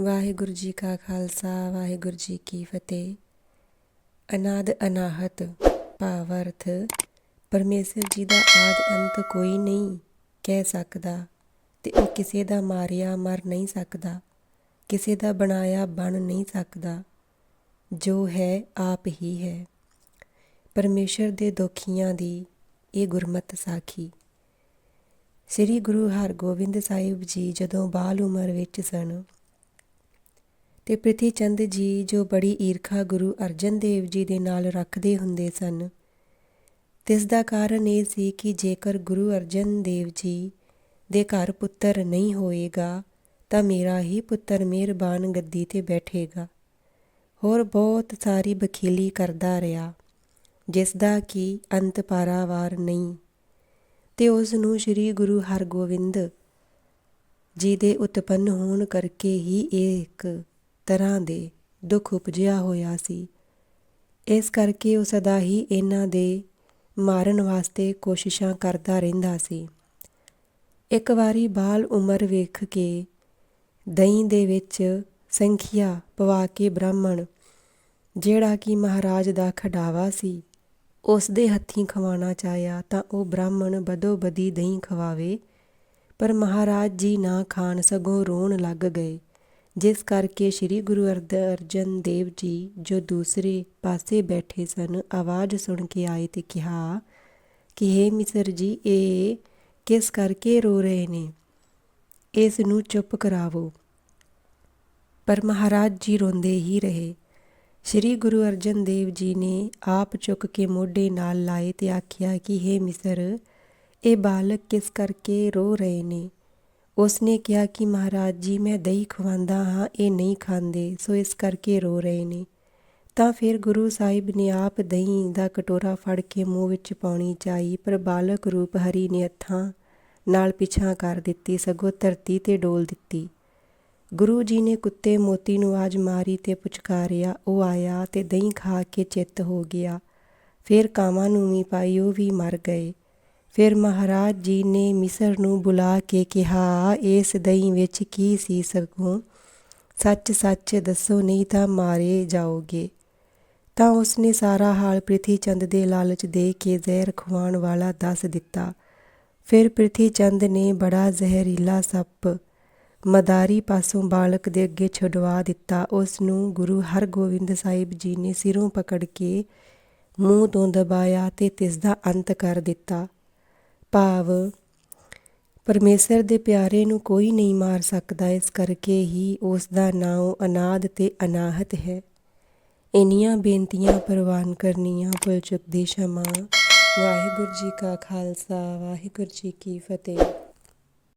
ਵਾਹਿਗੁਰੂ ਜੀ ਕਾ ਖਾਲਸਾ, ਵਾਹਿਗੁਰੂ ਜੀ ਕੀ ਫਤਿਹ। ਅਨਾਦ ਅਨਾਹਤ ਭਾਵ ਅਰਥ ਪਰਮੇਸ਼ਰ ਜੀ ਦਾ ਆਦ ਅੰਤ ਕੋਈ ਨਹੀਂ ਕਹਿ ਸਕਦਾ ਤੇ ਉਹ ਕਿਸੇ ਦਾ ਮਾਰਿਆ ਮਰ ਨਹੀਂ ਸਕਦਾ, ਕਿਸੇ ਦਾ ਬਣਾਇਆ ਬਣ ਨਹੀਂ ਸਕਦਾ, ਜੋ ਹੈ ਆਪ ਹੀ ਹੈ। ਪਰਮੇਸ਼ਰ ਦੇ ਦੁਖੀਆਂ ਦੀ ਇਹ ਗੁਰਮਤ ਸਾਖੀ। ਸ੍ਰੀ ਗੁਰੂ ਹਰਗੋਬਿੰਦ ਸਾਹਿਬ ਜੀ ਜਦੋਂ ਬਾਲ ਉਮਰ ਵਿੱਚ ਸਨ ਤੇ ਪ੍ਰਿਥੀ ਚੰਦ ਜੀ ਜੋ ਬੜੀ ਈਰਖਾ ਗੁਰੂ ਅਰਜਨ ਦੇਵ ਜੀ ਦੇ ਨਾਲ ਰੱਖਦੇ ਹੁੰਦੇ ਸਨ। ਤਿਸ ਦਾ ਕਾਰਨ ਇਹ ਸੀ ਕਿ ਜੇਕਰ ਗੁਰੂ ਅਰਜਨ ਦੇਵ ਜੀ ਦੇ ਘਰ ਪੁੱਤਰ ਨਹੀਂ ਹੋਏਗਾ, ਤਾਂ ਮੇਰਾ ਹੀ ਪੁੱਤਰ ਮਿਹਰਬਾਨ ਗੱਦੀ ਤੇ ਬੈਠੇਗਾ। ਹੋਰ ਬਹੁਤ ਸਾਰੀ ਬਖੀਲੀ ਕਰਦਾ ਰਿਹਾ, ਜਿਸ ਦਾ ਕਿ ਅੰਤ ਪਾਰਾਵਾਰ ਨਹੀਂ। ਤੇ ਉਸ ਨੂੰ ਸ੍ਰੀ ਗੁਰੂ ਹਰਗੋਬਿੰਦ ਜੀ ਦੇ ਉਤਪੰਨ ਹੋਣ ਕਰਕੇ ਹੀ ਇਹ ਇੱਕ ਤਰ੍ਹਾਂ ਦੇ ਦੁੱਖ ਉਪਜਿਆ ਹੋਇਆ ਸੀ। ਇਸ ਕਰਕੇ ਉਹ ਸਦਾ ਹੀ ਇਹਨਾਂ ਦੇ ਮਾਰਨ ਵਾਸਤੇ ਕੋਸ਼ਿਸ਼ਾਂ ਕਰਦਾ ਰਹਿੰਦਾ ਸੀ। ਇੱਕ ਵਾਰੀ ਬਾਲ ਉਮਰ ਵੇਖ ਕੇ ਦਹੀਂ ਦੇ ਵਿੱਚ ਸੰਖਿਆ ਪਵਾ ਕੇ ਬ੍ਰਾਹਮਣ, ਜਿਹੜਾ ਕਿ ਮਹਾਰਾਜ ਦਾ ਖਡਾਵਾ ਸੀ, ਉਸ ਦੇ ਹੱਥੀਂ ਖਵਾਣਾ ਚਾਹਿਆ ਤਾਂ ਉਹ ਬ੍ਰਾਹਮਣ ਬਦੋ ਬਦੀ ਦਹੀਂ ਖਵਾਵੇ, ਪਰ ਮਹਾਰਾਜ ਜੀ ਨਾ ਖਾਣ ਸਗੋਂ ਰੋਣ ਲੱਗ ਗਏ। ਜਿਸ ਕਰਕੇ ਸ੍ਰੀ ਗੁਰੂ ਅਰਜਨ ਦੇਵ ਜੀ ਜੋ ਦੂਸਰੇ ਪਾਸੇ ਬੈਠੇ ਸਨ, ਆਵਾਜ਼ ਸੁਣ ਕੇ ਆਏ ਤੇ ਕਿਹਾ, ਕਿ हे ਮਿਸਰ ਜੀ, ਇਹ ਕਿਸ ਕਰਕੇ ਰੋ ਰਹੇ ਨੇ? ਇਸ ਨੂੰ ਚੁੱਪ ਕਰਾਵੋ। ਪਰ ਮਹਾਰਾਜ ਜੀ ਰੋਂਦੇ ਹੀ ਰਹੇ। ਸ੍ਰੀ ਗੁਰੂ ਅਰਜਨ ਦੇਵ ਜੀ ਨੇ ਆਪ ਚੁੱਕ ਕੇ ਮੋਢੇ ਨਾਲ ਲਾਏ ਤੇ ਆਖਿਆ ਕਿ हे ਮਿਸਰ, ਇਹ ਬਾਲਕ ਕਿਸ ਕਰਕੇ ਰੋ ਰਹੇ ਨੇ? ਉਸ ਨੇ ਕਿਹਾ ਕਿ ਮਹਾਰਾਜ ਜੀ, ਮੈਂ ਦਹੀਂ ਖਵਾਉਂਦਾ ਹਾਂ, ਇਹ ਨਹੀਂ ਖਾਂਦੇ, ਸੋ ਇਸ ਕਰਕੇ ਰੋ ਰਹੇ ਨੇ। ਤਾਂ ਫਿਰ ਗੁਰੂ ਸਾਹਿਬ ਨੇ ਆਪ ਦਹੀਂ ਦਾ ਕਟੋਰਾ ਫੜ ਕੇ ਮੂੰਹ ਵਿੱਚ ਪਾਉਣੀ ਚਾਹੀ, ਪਰ ਬਾਲਕ ਰੂਪ ਹਰੀ ਨੇ ਹੱਥਾਂ ਨਾਲ ਪਿਛਾ ਕਰ ਦਿੱਤੀ, ਸਗੋਂ ਧਰਤੀ ਤੇ ਡੋਲ ਦਿੱਤੀ। ਗੁਰੂ ਜੀ ਨੇ ਕੁੱਤੇ ਮੋਤੀ ਨੂੰ ਆਜ ਮਾਰੀ ਤੇ ਪੁਚਕਾਰਿਆ, ਉਹ ਆਇਆ ਤੇ ਦਹੀਂ ਖਾ ਕੇ ਚਿੱਤ ਹੋ ਗਿਆ। ਫਿਰ ਕਾਵਾਂ ਨੂੰ ਵੀ ਪਾਈ, ਉਹ ਵੀ ਮਰ ਗਏ। ਫਿਰ ਮਹਾਰਾਜ ਜੀ ਨੇ ਮਿਸਰ ਨੂੰ ਬੁਲਾ ਕੇ ਕਿਹਾ, ਇਸ ਦਹੀਂ ਵਿੱਚ ਕੀ ਸੀ ਸਗੋਂ? ਸੱਚ ਸੱਚ ਦੱਸੋ, ਨਹੀਂ ਤਾਂ ਮਾਰੇ ਜਾਓਗੇ। ਤਾਂ ਉਸਨੇ ਸਾਰਾ ਹਾਲ ਪ੍ਰਿਥੀ ਚੰਦ ਦੇ ਲਾਲਚ ਦੇ ਕੇ ਜ਼ਹਿਰ ਖਵਾਉਣ ਵਾਲਾ ਦੱਸ ਦਿੱਤਾ। ਫਿਰ ਪ੍ਰਿਥੀ ਚੰਦ ਨੇ ਬੜਾ ਜ਼ਹਿਰੀਲਾ ਸੱਪ ਮਦਾਰੀ ਪਾਸੋਂ ਬਾਲਕ ਦੇ ਅੱਗੇ ਛਡਵਾ ਦਿੱਤਾ। ਉਸ ਨੂੰ ਗੁਰੂ ਹਰਗੋਬਿੰਦ ਸਾਹਿਬ ਜੀ ਨੇ ਸਿਰੋਂ ਪਕੜ ਕੇ ਮੂੰਹ ਤੋਂ ਦਬਾਇਆ ਤੇ ਤਿਸ ਦਾ ਅੰਤ ਕਰ ਦਿੱਤਾ। ਭਾਵ ਪਰਮੇਸ਼ਰ ਦੇ ਪਿਆਰੇ ਨੂੰ ਕੋਈ ਨਹੀਂ ਮਾਰ ਸਕਦਾ, ਇਸ ਕਰਕੇ ਹੀ ਉਸ ਦਾ ਨਾਮ ਅਨਾਦ ਤੇ ਅਨਾਹਤ ਹੈ। ਇਨੀਆਂ ਬੇਨਤੀਆਂ ਪ੍ਰਵਾਨ ਕਰਨੀਆਂ ਪੁੱਲ ਚੁੱਕ ਦੀ ਸ਼ਮਾ। ਵਾਹਿਗੁਰੂ ਜੀ ਕਾ ਖਾਲਸਾ, ਵਾਹਿਗੁਰੂ ਜੀ ਕੀ ਫਤਿਹ।